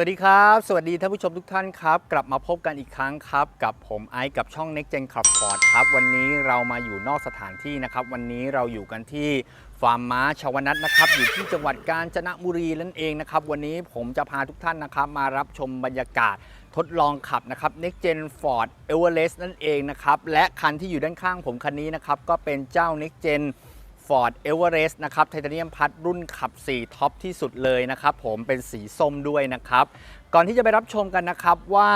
วัสดีครับ สวัสดีท่านผู้ชมทุกท่านครับ กลับมาพบกันอีกครั้งครับ กับผมไอซ์กับช่อง Next Gen Club Ford ครับ วันนี้เรามาอยู่นอกสถานที่นะครับ วันนี้เราอยู่กันที่ฟาร์มม้าชาวนัทนะครับ อยู่ที่จังหวัดกาญจนบุรีนั่นเองนะครับ วันนี้ผมจะพาทุกท่านนะครับ มารับชมบรรยากาศทดลองขับนะครับ Next Gen Ford Everest นั่นเองนะครับ และคันที่อยู่ด้านข้างผมคันนี้นะครับก็เป็นเจ้า Next Gen Ford Everest นะครับไทเทเนียมพัดรุ่นขับ 4 ท็อปที่สุดเลยนะครับผมเป็นสีส้มด้วยนะครับ ก่อนที่จะไปรับชมกันนะครับว่า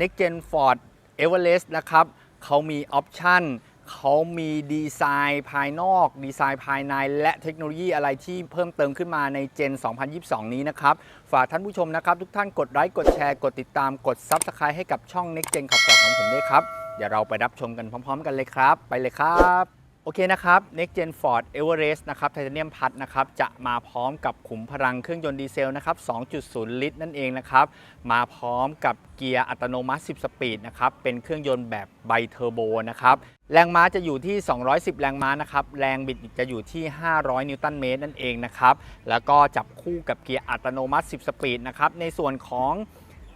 Next Gen Ford Everest นะครับเขามีออปชันเขามีดีไซน์ภายนอก ดีไซน์ภายใน และเทคโนโลยีอะไรที่เพิ่มเติมขึ้นมาในเจน 2022 นี้นะครับ ฝากท่านผู้ชมนะครับ ทุกท่านกดไลค์กดแชร์ กดติดตามกด Subscribe ให้กับช่อง Next Gen ขับต่อของผมด้วยครับ เดี๋ยวเราไปรับชมกันพร้อม ๆ กันเลยครับ ไปเลยครับ โอเคนะครับ Next Gen Ford Everest นะครับไทเทเนียมพัดนะครับ จะมาพร้อมกับขุมพลังเครื่องยนต์ดีเซลนะครับ 2.0 ลิตรนั่นเองนะครับ มาพร้อมกับเกียร์อัตโนมัติ 10 สปีดนะครับ เป็นเครื่องยนต์แบบไบเทอร์โบนะครับ แรงม้าจะอยู่ที่ 210 แรงม้านะครับ แรงบิดจะอยู่ที่ 500 นิวตันเมตรนั่นเองนะครับ แล้วก็จับคู่กับเกียร์อัตโนมัติ 10 สปีดนะครับ ในส่วนของ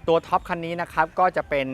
ตัวท็อปคันนี้นะครับ ก็จะเป็น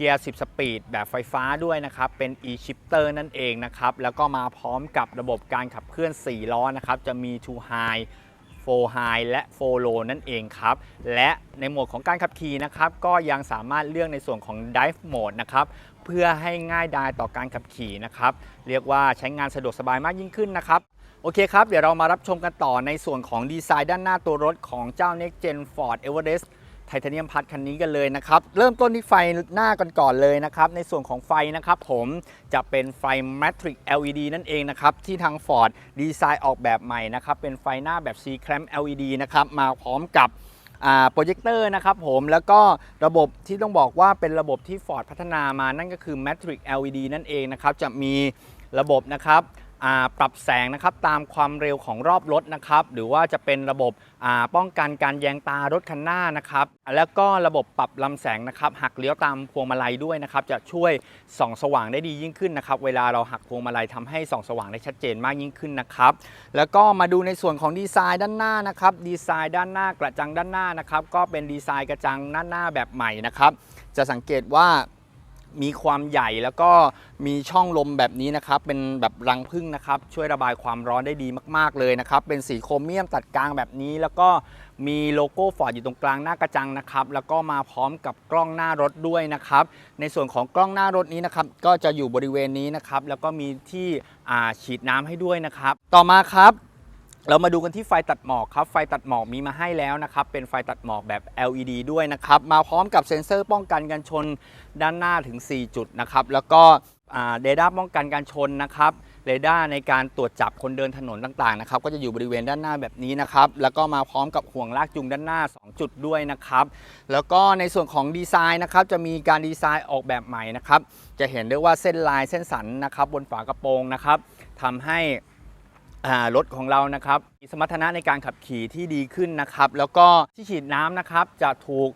เกียร์ 10 สปีดแบบไฟฟ้าด้วยนะครับ เป็น e-shifter นั่นเองนะครับ แล้วก็มาพร้อมกับระบบการขับเคลื่อน 4 ล้อนะครับ จะมี two high 4 high และ4 low นั่นเองครับ และในโหมดของการขับขี่นะครับ ก็ยังสามารถเลือกในส่วนของ dive mode นะครับ เพื่อให้ง่ายดายต่อการขับขี่นะครับ เรียกว่าใช้งานสะดวกสบายมากยิ่งขึ้นนะครับโอเคครับ เดี๋ยวเรามารับชมกันต่อในส่วนของดีไซน์ด้านหน้าตัวรถของเจ้า Next Gen Ford Everest ไทเทเนียมพัดคันนี้กันเลยนะครับ เริ่มต้นที่ไฟหน้ากันก่อนเลยนะครับ ในส่วนของไฟนะครับผมจะเป็นไฟ Matrix LED นั่นเองนะครับ ที่ทาง Ford ดีไซน์ออกแบบใหม่นะครับ เป็นไฟหน้าแบบ C clamp LED นะครับ มาพร้อมกับโปรเจคเตอร์นะครับผมแล้วก็ระบบที่ต้องบอกว่าเป็นระบบที่ Ford พัฒนามานั่นก็คือ Matrix LED นั่นเองนะครับ จะมีระบบนะครับ ปรับแสงนะครับตามความเร็วของรอบรถนะครับหรือว่าจะเป็นระบบป้องกันการแยงตารถคันหน้านะครับแล้วก็ระบบปรับลำแสงนะครับหักเลี้ยวตามพวงมาลัยด้วยนะครับจะช่วยส่องสว่างได้ดียิ่งขึ้นนะครับเวลาเราหักพวงมาลัยทำให้ส่องสว่างได้ชัดเจนมากยิ่งขึ้นนะครับแล้วก็มาดูในส่วนของดีไซน์ด้านหน้านะครับดีไซน์ด้านหน้ากระจังด้านหน้านะครับก็เป็นดีไซน์กระจังด้านหน้าแบบใหม่นะครับจะสังเกตว่า มีความใหญ่แล้วก็มีช่องลมแบบนี้นะครับ เป็นแบบรังผึ้งนะครับ ช่วยระบายความร้อนได้ดีมาก ๆเลยนะครับ เป็นสีโครเมียมตัดกลางแบบนี้ แล้วก็มีโลโก้ฟอร์ดอยู่ตรงกลางหน้ากระจังนะครับ แล้วก็มาพร้อมกับกล้องหน้ารถด้วยนะครับ ในส่วนของกล้องหน้ารถนี้นะครับ ก็จะอยู่บริเวณนี้นะครับ แล้วก็มีที่อาฉีดน้ำให้ด้วยนะครับ ต่อมาครับ เรามาดูกันที่ไฟตัดหมอกครับ ไฟตัดหมอกมีมาให้แล้วนะครับ เป็นไฟตัดหมอกแบบ LED ด้วยนะครับ มาพร้อมกับเซ็นเซอร์ป้องกันการชนด้านหน้าถึง 4 จุดนะครับ แล้วก็เรดาร์ป้องกันการชนนะครับเรดาร์ในการตรวจจับคนเดินถนนต่างๆนะครับ ก็จะอยู่บริเวณด้านหน้าแบบนี้นะครับ แล้วก็มาพร้อมกับห่วงลากจูงด้านหน้า 2 จุดด้วยนะครับ แล้วก็ในส่วนของดีไซน์นะครับ จะมีการดีไซน์ออกแบบใหม่นะครับ จะเห็นได้ว่าเส้นลายเส้นสันนะครับ บนฝากระโปรงนะครับทำให้ รถของเรานะครับมีสมรรถนะในการขับขี่ที่ดีขึ้นนะครับ แล้วก็ที่ฉีดน้ำนะครับจะถูก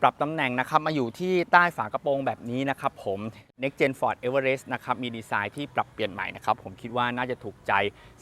ปรับตำแหน่งนะครับมาอยู่ที่ใต้ฝากระโปรงแบบนี้นะครับผม Next Gen Ford Everest นะครับมีดีไซน์ที่ปรับเปลี่ยนใหม่นะครับผมคิดว่าน่าจะถูกใจ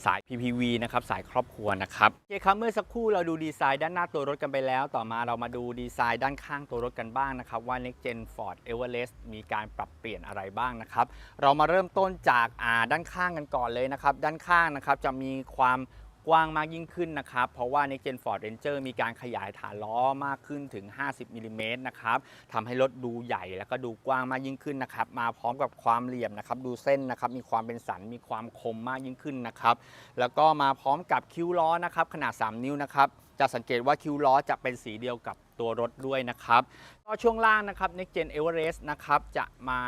สาย PPV นะครับสายครอบครัวนะครับโอเคครับเมื่อสักครู่เราดูดีไซน์ด้านหน้าตัวรถกันไปแล้ว ต่อมาเรามาดูดีไซน์ด้านข้างตัวรถกันบ้างนะครับว่า Next Gen Ford Everest มีการปรับเปลี่ยนอะไรบ้างนะครับเรามาเริ่มต้นจากด้านข้างกันก่อนเลยนะครับด้านข้างนะครับจะมีความ กว้างมากยิ่งขึ้นนะครับ เพราะว่า Next Gen Ford Ranger มีการขยายฐานล้อมากขึ้นถึง 50มิลลิเมตรนะครับทำให้รถดูใหญ่แล้วก็ดูกว้างมากยิ่งขึ้นนะครับ มาพร้อมกับความเหลี่ยมนะครับ ดูเส้นนะครับ มีความเป็นสัน มีความคมมากยิ่งขึ้นนะครับ แล้วก็มาพร้อมกับคิ้วล้อนะครับ ขนาด 3 นิ้วนะครับจะสังเกตว่าคิ้วล้อจะเป็นสีเดียวกับตัวรถด้วยนะครับก็ช่วงล่างนะครับ Next Gen Everest นะครับจะมา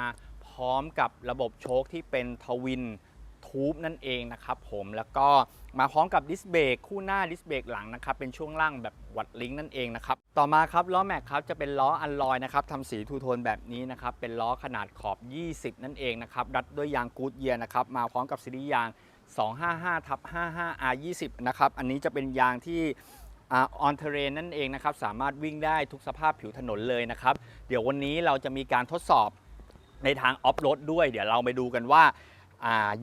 พร้อมกับระบบโชคที่เป็นทวิน ทูบนั่นเองนะครับผมแล้วก็มาพร้อมกับดิสเบรกคู่หน้าดิสเบรกหลังนะครับเป็นช่วงล่างแบบวัดลิงก์นั่นเองนะครับต่อมาครับล้อแม็กครับจะเป็นล้ออันลอยนะครับทำสีทูโทนแบบนี้นะครับเป็นล้อขนาดขอบ 20 นั่นเองนะครับรัดด้วยยางกูดเยียนะครับมาพร้อมกับซีรีส์ยาง 255ทับ55 R20 นะครับอันนี้จะเป็นยางที่ออนเทเรนนั่นเองนะครับสามารถวิ่งได้ทุกสภาพผิวถนนเลยนะครับ เดี๋ยววันนี้เราจะมีการทดสอบในทางออฟโรดด้วย เดี๋ยวเราไปดูกันว่าอ่า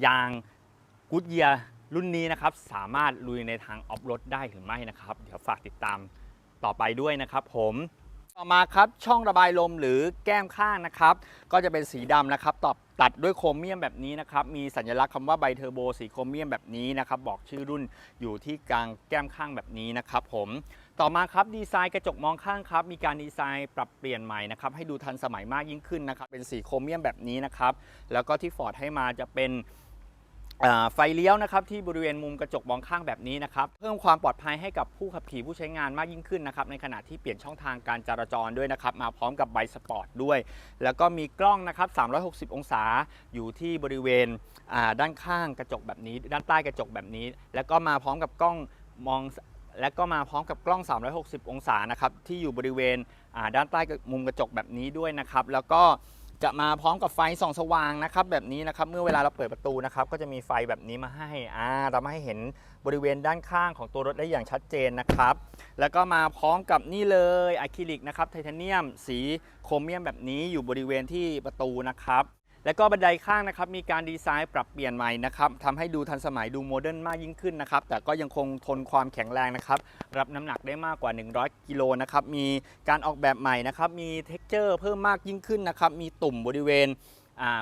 ยางกูดเยียรุ่นนี้นะครับสามารถลุยในทางออฟโรดได้หรือไม่นะครับ เดี๋ยวฝากติดตามต่อไปด้วยนะครับผมต่อมาครับช่องระบายลมหรือแก้มข้างนะครับ ก็จะเป็นสีดำนะครับตอบตัดด้วยโครเมียมแบบนี้นะครับ มีสัญลักษณ์คำว่าไบเทอร์โบสีโครเมียมแบบนี้นะครับ บอกชื่อรุ่นอยู่ที่กลางแก้มข้างแบบนี้นะครับผม ต่อมาครับดีไซน์กระจกมองข้างครับ มีการดีไซน์ปรับเปลี่ยนใหม่นะครับให้ดูทันสมัยมากยิ่งขึ้นนะครับ เป็นสีโครเมียมแบบนี้นะครับ แล้วก็ที่ฟอร์ดให้มาจะเป็นไฟเลี้ยวนะครับที่บริเวณมุมกระจกมองข้างแบบนี้นะครับเพิ่มความปลอดภัยให้กับผู้ขับขี่ผู้ใช้งานมากยิ่งขึ้นนะครับในขณะที่เปลี่ยนช่องทางการจราจรด้วยนะครับมาพร้อมกับใบสปอร์ตด้วย แล้วก็มีกล้องนะครับ 360 องศาอยู่ที่บริเวณด้านข้างกระจกแบบนี้ ด้านใต้กระจกแบบนี้ แล้วก็มาพร้อมกับกล้องมอง และก็มาพร้อมกับกล้อง 360 องศานะครับที่อยู่บริเวณด้านใต้มุมกระจกแบบนี้ด้วยนะครับ แล้วก็จะมาพร้อมกับไฟส่องสว่างนะครับแบบนี้นะครับเมื่อเวลาเราเปิดประตูนะครับก็จะมีไฟแบบนี้มาให้อ่าทำให้เห็นบริเวณด้านข้างของตัวรถได้อย่างชัดเจนนะครับ แล้วก็มาพร้อมกับนี่เลยอะคริลิกนะครับไทเทเนียม สีโครเมียมแบบนี้อยู่บริเวณที่ประตูนะครับ แล้วก็บันไดข้างนะครับมีการดีไซน์ปรับเปลี่ยนใหม่นะครับทำให้ดูทันสมัยดูโมเดิร์นมากยิ่งขึ้นนะครับแต่ก็ยังคงทนความแข็งแรงนะครับรับน้ำหนักได้มากกว่า 100 กิโลนะครับมีการออกแบบใหม่นะครับมีเท็กเจอร์เพิ่มมากยิ่งขึ้นนะครับมีตุ่มบริเวณ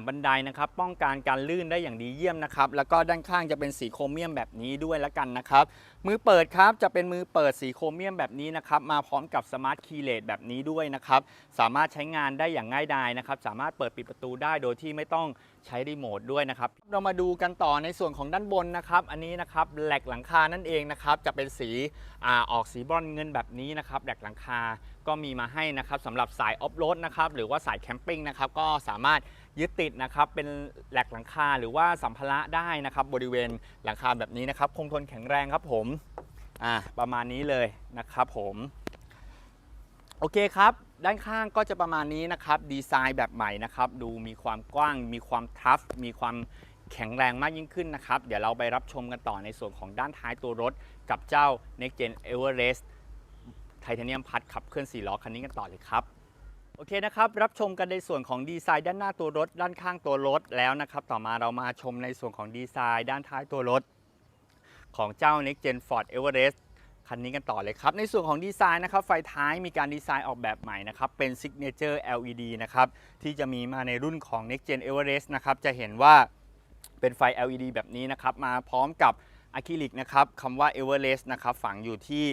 บันไดนะครับ ป้องกันการลื่นได้อย่างดีเยี่ยมนะครับ แล้วก็ด้านข้างจะเป็นสีโครเมียมแบบนี้ด้วยละกันนะครับ มือเปิดครับจะเป็นมือเปิดสีโครเมียมแบบนี้นะครับ มาพร้อมกับสมาร์ทคีย์เลสแบบนี้ด้วยนะครับ สามารถใช้งานได้อย่างง่ายดายนะครับ สามารถเปิดปิดประตูได้โดยที่ไม่ต้องใช้รีโมทด้วยนะครับ เรามาดูกันต่อในส่วนของด้านบนนะครับ อันนี้นะครับแหลกหลังคานั่นเองนะครับ จะเป็นสีอออกสีบรอนเงินแบบนี้นะครับแหลกหลังคาก็มีมาให้นะครับสำหรับสายออฟโรดนะครับ หรือว่าสายแคมปิ้งนะครับ ก็สามารถ ยึดติดนะครับเป็นแหลกหลังคาหรือว่าสัมภาระได้นะครับบริเวณหลังคาแบบนี้นะครับ คงทนแข็งแรงครับผมอ่าประมาณนี้เลยนะครับผมโอเคครับ ด้านข้างก็จะประมาณนี้นะครับ ดีไซน์แบบใหม่นะครับ ดูมีความกว้าง มีความทัฟ มีความแข็งแรงมากยิ่งขึ้นนะครับ เดี๋ยวเราไปรับชมกันต่อในส่วนของด้านท้ายตัวรถ กับเจ้า Next Gen Everest ไทเทเนียมพัดขับเคลื่อน4ล้อคันนี้กันต่อเลยครับ โอเคนะครับ รับชมกันในส่วนของดีไซน์ด้านหน้าตัวรถ ด้านข้างตัวรถแล้วนะครับ ต่อมาเรามาชมในส่วนของดีไซน์ด้านท้ายตัวรถ ของเจ้า Next Gen Ford Everest คันนี้กันต่อเลยครับ ในส่วนของดีไซน์นะครับ ไฟท้ายมีการดีไซน์ออกแบบใหม่นะครับ เป็น Signature LED นะครับ ที่จะมีมาในรุ่นของ Next Gen Everest นะครับ จะเห็นว่าเป็นไฟ LED แบบนี้นะครับ มาพร้อมกับอะคริลิกนะครับคำว่า Everest นะครับ ฝังอยู่ที่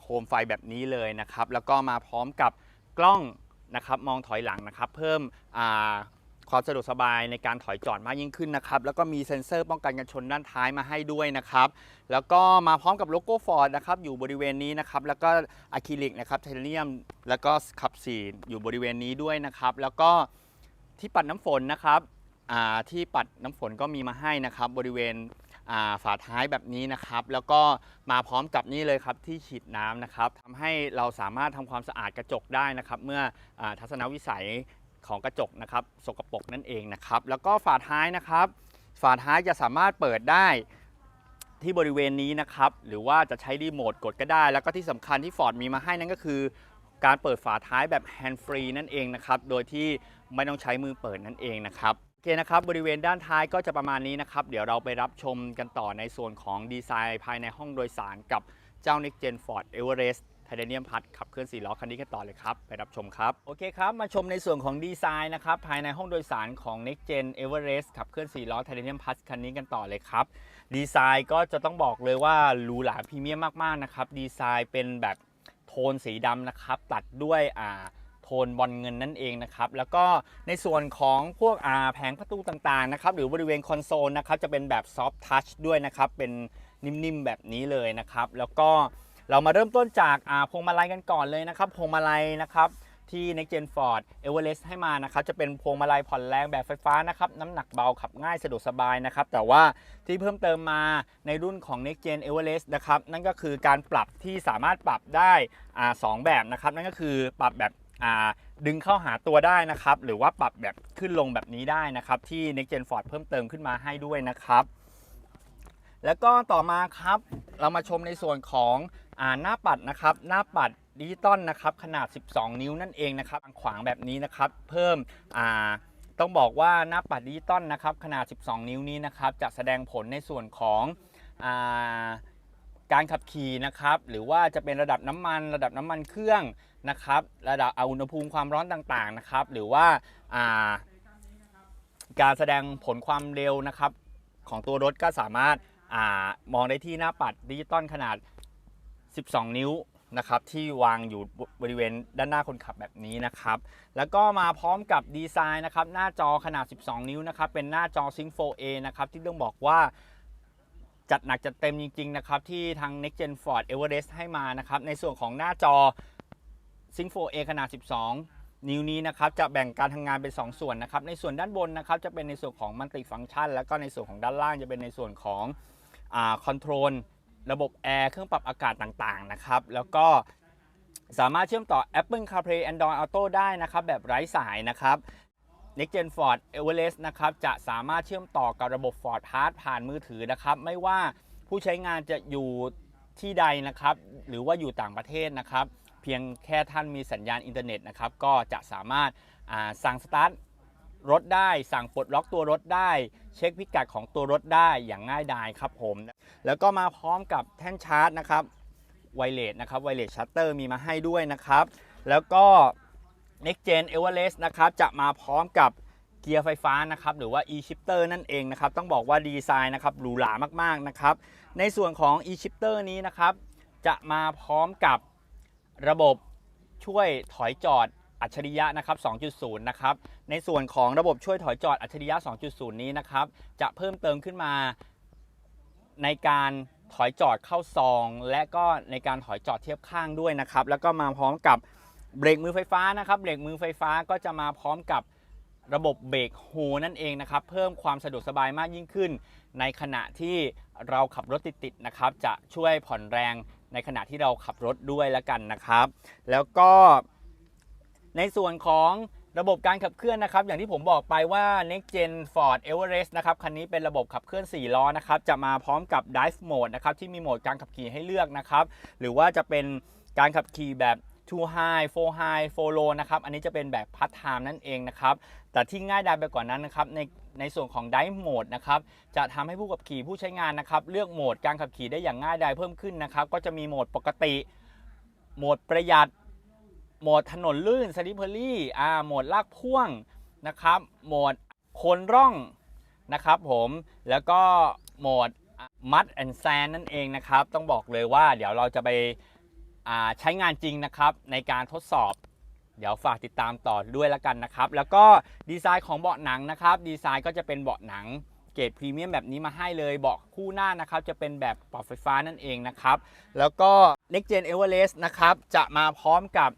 โคมไฟแบบนี้เลยนะครับ แล้วก็มาพร้อมกับกล้อง นะครับมองถอยหลังนะครับ เพิ่มความสะดวกสบายในการถอยจอดมากยิ่งขึ้นนะครับ แล้วก็มีเซ็นเซอร์ป้องกันกันชนด้านท้ายมาให้ด้วยนะครับ แล้วก็มาพร้อมกับโลโก้ฟอร์ดนะครับอยู่บริเวณนี้นะครับ แล้วก็อะคริลิกนะครับเทเนียม แล้วก็ขับสีอยู่บริเวณนี้ด้วยนะครับ แล้วก็ที่ปัดน้ำฝนนะครับที่ปัดน้ำฝนก็มีมาให้นะครับ บริเวณ ฝาท้ายแบบนี้นะครับ แล้วก็มาพร้อมกับนี่เลยครับที่ฉีดน้ำนะครับทำให้เราสามารถทำความสะอาดกระจกได้นะครับ เมื่ออทัศนวิสัยของกระจกนะครับ สกปรกนั่นเองนะครับ แล้วก็ฝาท้ายนะครับ ฝาท้ายจะสามารถเปิดได้ที่บริเวณนี้นะครับ หรือว่าจะใช้รีโมทกดก็ได้ แล้วก็ที่สำคัญที่ Ford มีมาให้นั่นก็คือ การเปิดฝาท้ายแบบแฮนด์ฟรีนั่นเองนะครับ โดยที่ไม่ต้องใช้มือเปิดนั่นเองนะครับ โอเคนะครับบริเวณด้านท้ายก็จะประมาณนี้นะครับ เดี๋ยวเราไปรับชมกันต่อในส่วนของดีไซน์ภายในห้องโดยสารกับเจ้า Next Gen Ford Everest ไทเทเนียมพัดขับเคลื่อน4ล้อคันนี้กันต่อเลยครับ ไปรับชมครับ โอเคครับ มาชมในส่วนของดีไซน์นะครับ ภายในห้องโดยสารของ Next Gen Everest ขับเคลื่อน4ล้อไทเทเนียมพัดคันนี้กันต่อเลยครับ ดีไซน์ก็จะต้องบอกเลยว่าหรูหราพรีเมียมมากๆนะครับ ดีไซน์เป็นแบบโทนสีดำนะครับ ตัดด้วยอ่า โทนบอลเงินนั่นเองนะครับแล้วก็ในส่วนของพวกแผงประตูต่างๆนะครับหรือบริเวณคอนโซลนะครับจะเป็นแบบซอฟท์ทัชด้วยนะครับเป็นนิ่มๆแบบนี้เลยนะครับแล้วก็เรามาเริ่มต้นจากพวงมาลัยกันก่อนเลยนะครับพวงมาลัยนะครับที่ Next Gen Ford Everest ให้มานะครับจะเป็นพวงมาลัยผ่อนแรงแบบไฟฟ้านะครับน้ำหนักเบาขับง่ายสะดวกสบายนะครับแต่ว่าที่เพิ่มเติมมาในรุ่นของ Next Gen Everest นะครับนั่นก็คือการปรับที่สามารถปรับได้อ่าสองแบบนะครับนั่นก็คือปรับแบบ ดึงเข้าหาตัวได้นะครับ หรือว่าปรับแบบขึ้นลงแบบนี้ได้นะครับ ที่ Next Gen Ford เพิ่มเติมขึ้นมาให้ด้วยนะครับ แล้วก็ต่อมาครับเรามาชมในส่วนของอหน้าปัดนะครับ หน้าปัดดิจิตอลนะครับขนาด 12 นิ้วนั่นเองนะครับขวางแบบนี้นะครับ เพิ่มต้องบอกว่าหน้าปัดดิจิตอลนะครับขนาด 12 นิ้วนี้นะครับ จะแสดงผลในส่วนของอาการขับขี่นะครับ หรือว่าจะเป็นระดับน้ำมัน ระดับน้ำมันเครื่อง นะครับ ระดับอุณหภูมิความร้อนต่างๆนะครับ หรือว่าาการแสดงผลความเร็วนะครับ ของตัวรถก็สามารถอามองได้ที่หน้าปัดดิจิตอลขนาด 12 นิ้วนะครับที่วางอยู่บริเวณด้านหน้าคนขับแบบนี้นะครับ แล้วก็มาพร้อมกับดีไซน์นะครับ หน้าจอขนาด 12 นิ้วนะครับ เป็นหน้าจอ Sync 4A นะครับ ที่ต้องบอกว่าจัดหนักจัดเต็มจริง ๆ นะครับ ที่ทาง Next Gen Ford Everest ให้มานะครับ ในส่วนของหน้าจอ Sync 4A ขนาด 12 นิ้วนี้นะครับจะแบ่งการทำงานเป็น 2 ส่วนนะครับ ในส่วนด้านบนนะครับจะเป็นในส่วนของมัลติฟังชัน แล้วก็ในส่วนของด้านล่างจะเป็นในส่วนของคอนโทรลระบบแอร์เครื่องปรับอากาศต่างๆนะครับ แล้วก็สามารถเชื่อมต่อ Apple CarPlay Android Auto ได้นะครับ แบบไร้สายนะครับ Next Gen Ford Everest นะครับจะสามารถเชื่อมต่อกับระบบ Ford Pass ผ่านมือถือนะครับ ไม่ว่าผู้ใช้งานจะอยู่ที่ใดนะครับ หรือว่าอยู่ต่างประเทศนะครับ เพียงแค่ท่านมีสัญญาณอินเทอร์เน็ตนะครับก็จะสามารถสั่งสตาร์ทรถได้สั่งปลดล็อกตัวรถได้ เช็คพิกัดของตัวรถได้อย่างง่ายดายครับผม แล้วก็มาพร้อมกับแท่นชาร์จนะครับไวเลสนะครับไวเลสชัตเตอร์มีมาให้ด้วยนะครับ แล้วก็ Next Gen Everest นะครับจะมาพร้อมกับเกียร์ไฟฟ้านะครับหรือว่า e-shifter นั่นเองนะครับ ต้องบอกว่าดีไซน์นะครับหรูหรามากๆนะครับ ในส่วนของ e-shifter นี้นะครับ จะมาพร้อมกับ ระบบช่วยถอยจอดอัจฉริยะนะครับ 2.0 นะครับ ในส่วนของระบบช่วยถอยจอดอัจฉริยะ 2.0 นี้นะครับ จะเพิ่มเติมขึ้นมาในการถอยจอดเข้าซอง และก็ในการถอยจอดเทียบข้างด้วยนะครับ แล้วก็มาพร้อมกับเบรกมือไฟฟ้านะครับ เบรกมือไฟฟ้าก็จะมาพร้อมกับระบบเบรกโฮนั่นเองนะครับ เพิ่มความสะดวกสบายมากยิ่งขึ้น ในขณะที่เราขับรถติดๆนะครับ จะช่วยผ่อนแรง ในขณะที่เราขับรถด้วยและกันนะครับ แล้วก็ในส่วนของระบบการขับเคลื่อนนะครับ อย่างที่ผมบอกไปว่า Next Gen Ford Everest นะครับคันนี้เป็นระบบขับเคลื่อน 4 ล้อนะครับ จะมาพร้อมกับ Drive Mode นะครับที่มีโหมดการขับขี่ให้เลือกนะครับ หรือว่าจะเป็นการขับขี่แบบ two high four high four low นะครับ อันนี้จะเป็นแบบ part time นั่นเองนะครับ แต่ที่ง่ายดายไปกว่านั้นนะครับใน ในส่วนของ Drive Mode นะครับจะทำให้ผู้ขับขี่ผู้ใช้งานนะครับเลือกโหมดการขับขี่ได้อย่างง่ายดายเพิ่มขึ้นนะครับก็จะมีโหมดปกติ โหมดประหยัด โหมดถนนลื่นสลิปเพอรี่อ่าโหมดลากพ่วงนะครับโหมดโคนร่องนะครับผมแล้วก็โหมดมัดแอนแซนนั่นเองนะครับ ต้องบอกเลยว่าเดี๋ยวเราจะไปใช้งานจริงนะครับในการทดสอบ เดี๋ยวฝากติดตามต่อด้วยละกันนะครับ แล้วก็ดีไซน์ของเบาะหนังนะครับ ดีไซน์ก็จะเป็นเบาะหนังเกรดพรีเมียมแบบนี้มาให้เลยเบาะคู่หน้านะครับ จะเป็นแบบปรับไฟฟ้านั่นเองนะครับ แล้วก็ Next Gen Everest นะครับ จะมาพร้อมกับ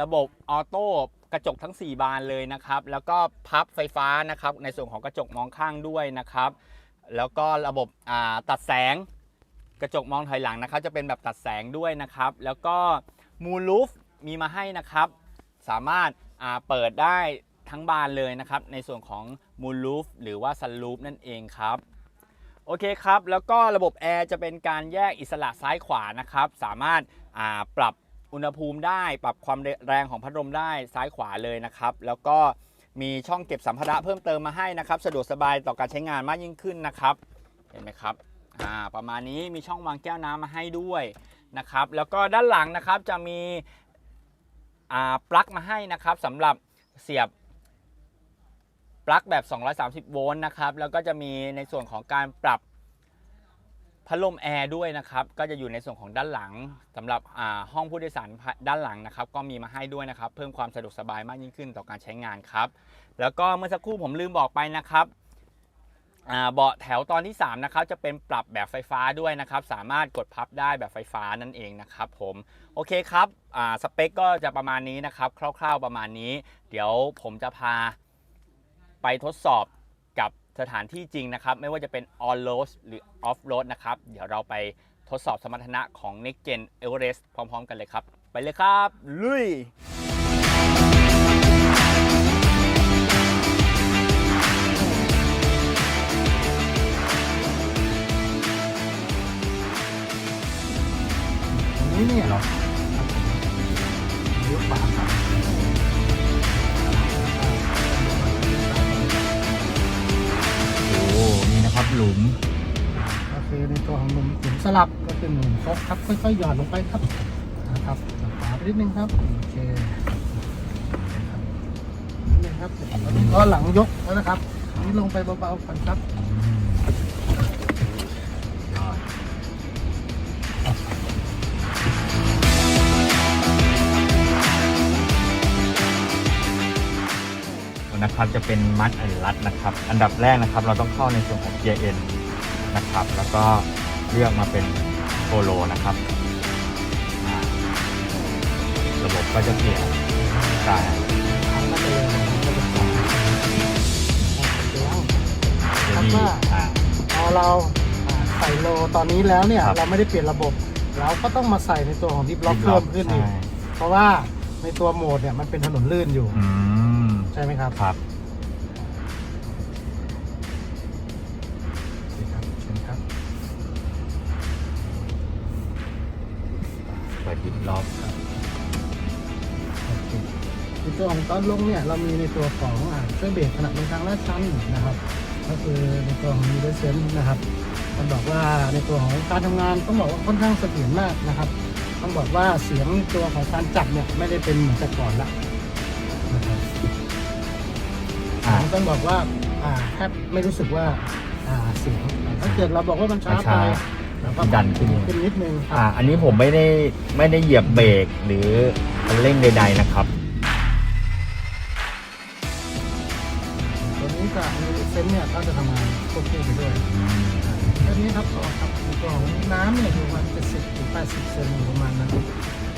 ระบบออโต้กระจกทั้ง 4 บานเลยนะครับ แล้วก็พับไฟฟ้านะครับ ในส่วนของกระจกมองข้างด้วยนะครับ แล้วก็ระบบตัดแสงกระจกมองถอยหลังนะครับ จะเป็นแบบตัดแสงด้วยนะครับ แล้วก็มูลูฟ มีมาให้นะครับ สามารถเปิดได้ทั้งบานเลยนะครับ ในส่วนของมูลูฟหรือว่าซันลูฟนั่นเองครับโอเคครับ แล้วก็ระบบแอร์จะเป็นการแยกอิสระซ้ายขวานะครับ สามารถาปรับอุณหภูมิได้ ปรับความแรงของพัดลมได้ซ้ายขวาเลยนะครับ แล้วก็มีช่องเก็บสัมภาระเพิ่มเติมมาให้นะครับ สะดวกสบายต่อการใช้งานมากยิ่งขึ้นนะครับ เห็นไหมครับประมาณนี้มีช่องวางแก้วน้ำมาให้ด้วยนะครับ แล้วก็ด้านหลังนะครับจะมี ปลั๊กมาให้นะครับสำหรับเสียบปลั๊กแบบ 230 โวลต์นะครับ แล้วก็จะมีในส่วนของการปรับพัดลมแอร์ด้วยนะครับ ก็จะอยู่ในส่วนของด้านหลังสำหรับห้องผู้โดยสารด้านหลังนะครับ ก็มีมาให้ด้วยนะครับ เพิ่มความสะดวกสบายมากยิ่งขึ้นต่อการใช้งานครับ แล้วก็เมื่อสักครู่ผมลืมบอกไปนะครับ เบาะแถวตอนที่ 3 นะครับ จะเป็นปรับแบบไฟฟ้าด้วยนะครับ สามารถกดพับได้แบบไฟฟ้านั่นเองนะครับผมโอเคครับสเปคก็จะประมาณนี้นะครับ คร่าวๆประมาณนี้ เดี๋ยวผมจะพาไปทดสอบกับสถานที่จริงนะครับ ไม่ว่าจะเป็น on road หรือ off road นะครับ เดี๋ยวเราไปทดสอบสมรรถนะของ Next Gen Everest พร้อม ๆ กันเลยครับ ไปเลยครับ ลุย เนี่ยเหรอเลี้ยวขวาครับโอ้นี่นะครับหลุมก็คือในตัวของหนุ่มขุนสลับก็คือหนุ่มฟกครับค่อยๆหย่อนลงไปครับนะครับขวาไปนิดนึงครับโอเคนิดนึงครับตอนนี้ก็หลังยกแล้วนะครับนนี้ลงไปเบาๆก่อนครับ นะครับจะเป็นมัดอันรัดนะครับ อันดับแรกนะครับ เราต้องเข้าในส่วนของเกียร์เอ็นนะครับ แล้วก็เลือกมาเป็นโฟโลนะครับอ่าระบบก็จะเปลี่ยนใช่ทำมาเลยก็จะขวาแล้วเดี๋ยวนี้อ่า พอเราอ่าใส่โลตอนนี้แล้วเนี่ยครับ เราไม่ได้เปลี่ยนระบบ เราก็ต้องมาใส่ในตัวของดิฟล็อก Deep เพิ่ Lock มขึ้นอีก ใช่เพราะว่าในตัวโหมดเนี่ยมันเป็นถนนลื่นอยู่ อืมใช่ไหมครับครับโอเคครับเชิญครับเปิดดิบล็อกโอเคในตัวของตอนลงเนี่ยเรามีในตัวของอ่าช่วยเบรกขณะในทางลาดชันนะครับ ก็คือในตัวของมีเดเซนนะครับมันบอกว่าในตัวของการทำงานต้องบอกว่าค่อนข้างเสถียรมากนะครับ ต้องบอกว่าเสียงตัวของการจับเนี่ยไม่ได้เป็นเหมือนแต่ก่อนละ ผมต้องบอกว่าอ่าแทบไม่รู้สึกว่าอ่าเสียงถ้าเกิดเราบอกว่ามันช้าไปช้าเราก็ดันขึ้นขึ้นนิดนึงคอ่ารับอันนี้ผมไม่ได้ไม่ได้เหยียบเบรกหรือคันเร่งใด ๆนะครับตัวนี้กับมีเซนเนี่ยก็จะทำงานควบคู่ไปด้วยแค่นี้ครับต่อครับในตัวของน้ำเนี่ยอยู่ประมาณ70ถึง80เซนอยู่ประมาณนั้น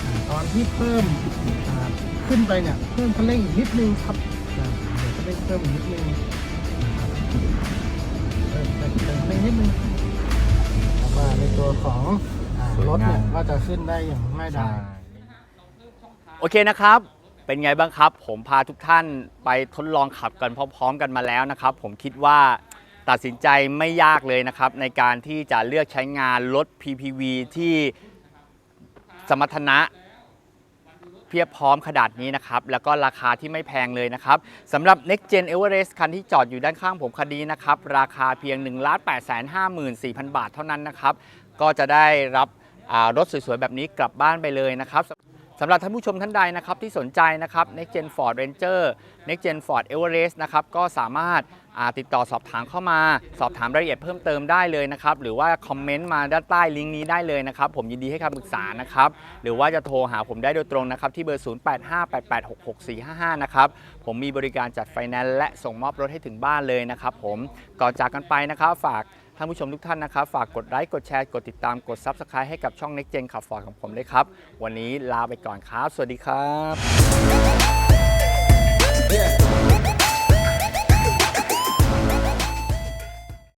อ่าตอนที่เพิ่มอ่าขึ้นไปเนี่ยเพิ่มคันเร่งอีกนิดนึงครับอ่า เดี๋ยวคันเร่งเพิ่มอีกนิดนึงนะครับเพิ่มเพิ่มเพิ่มคันเร่งนิดนึงแล้วก็ในตัวของอ่ารถเนี่ยก็จะขึ้นได้อย่างง่ายดาย โอเคนะครับ เป็นไงบ้างครับ ผมพาทุกท่านไปทดลองขับกันพร้อม ๆ กันมาแล้วนะครับ ผมคิดว่าตัดสินใจไม่ยากเลยนะครับ ในการที่จะเลือกใช้งานรถ PPV ที่สมรรถนะ เพียบพร้อมขนาดนี้นะครับ แล้วก็ราคาที่ไม่แพงเลยนะครับสำหรับ Next Gen Everest คันที่จอดอยู่ด้านข้างผมคันนี้นะครับ ราคาเพียง 1 8 5 4 0 0 0 บาทเท่านั้นนะครับ ก็จะได้รับรถสวยๆ แบบนี้กลับบ้านไปเลยนะครับ สำหรับท่านผู้ชมท่านใดนะครับที่สนใจนะครับ Next Gen Ford Ranger Next Gen Ford Everest นะครับก็สามารถติดต่อสอบถามเข้ามา สอบถามรายละเอียดเพิ่มเติมได้เลยนะครับ หรือว่าคอมเมนต์มาด้านใต้ลิงก์นี้ได้เลยนะครับ ผมยินดีให้คำปรึกษานะครับ หรือว่าจะโทรหาผมได้โดยตรงนะครับ ที่เบอร์ 0858866455 นะครับ ผมมีบริการจัดไฟแนนซ์และส่งมอบรถให้ถึงบ้านเลยนะครับผมก่อนจากกันไปนะครับฝากานผู้ชมทุกท่านนะครับ ฝากกดไลค์กดแชร์กดติดตามกด Subscribe ให้กับช่อง Next Gen ขับฟอร์ดของผมเลยครับ วันนี้ลาไปก่อนครับ สวัสดีครับ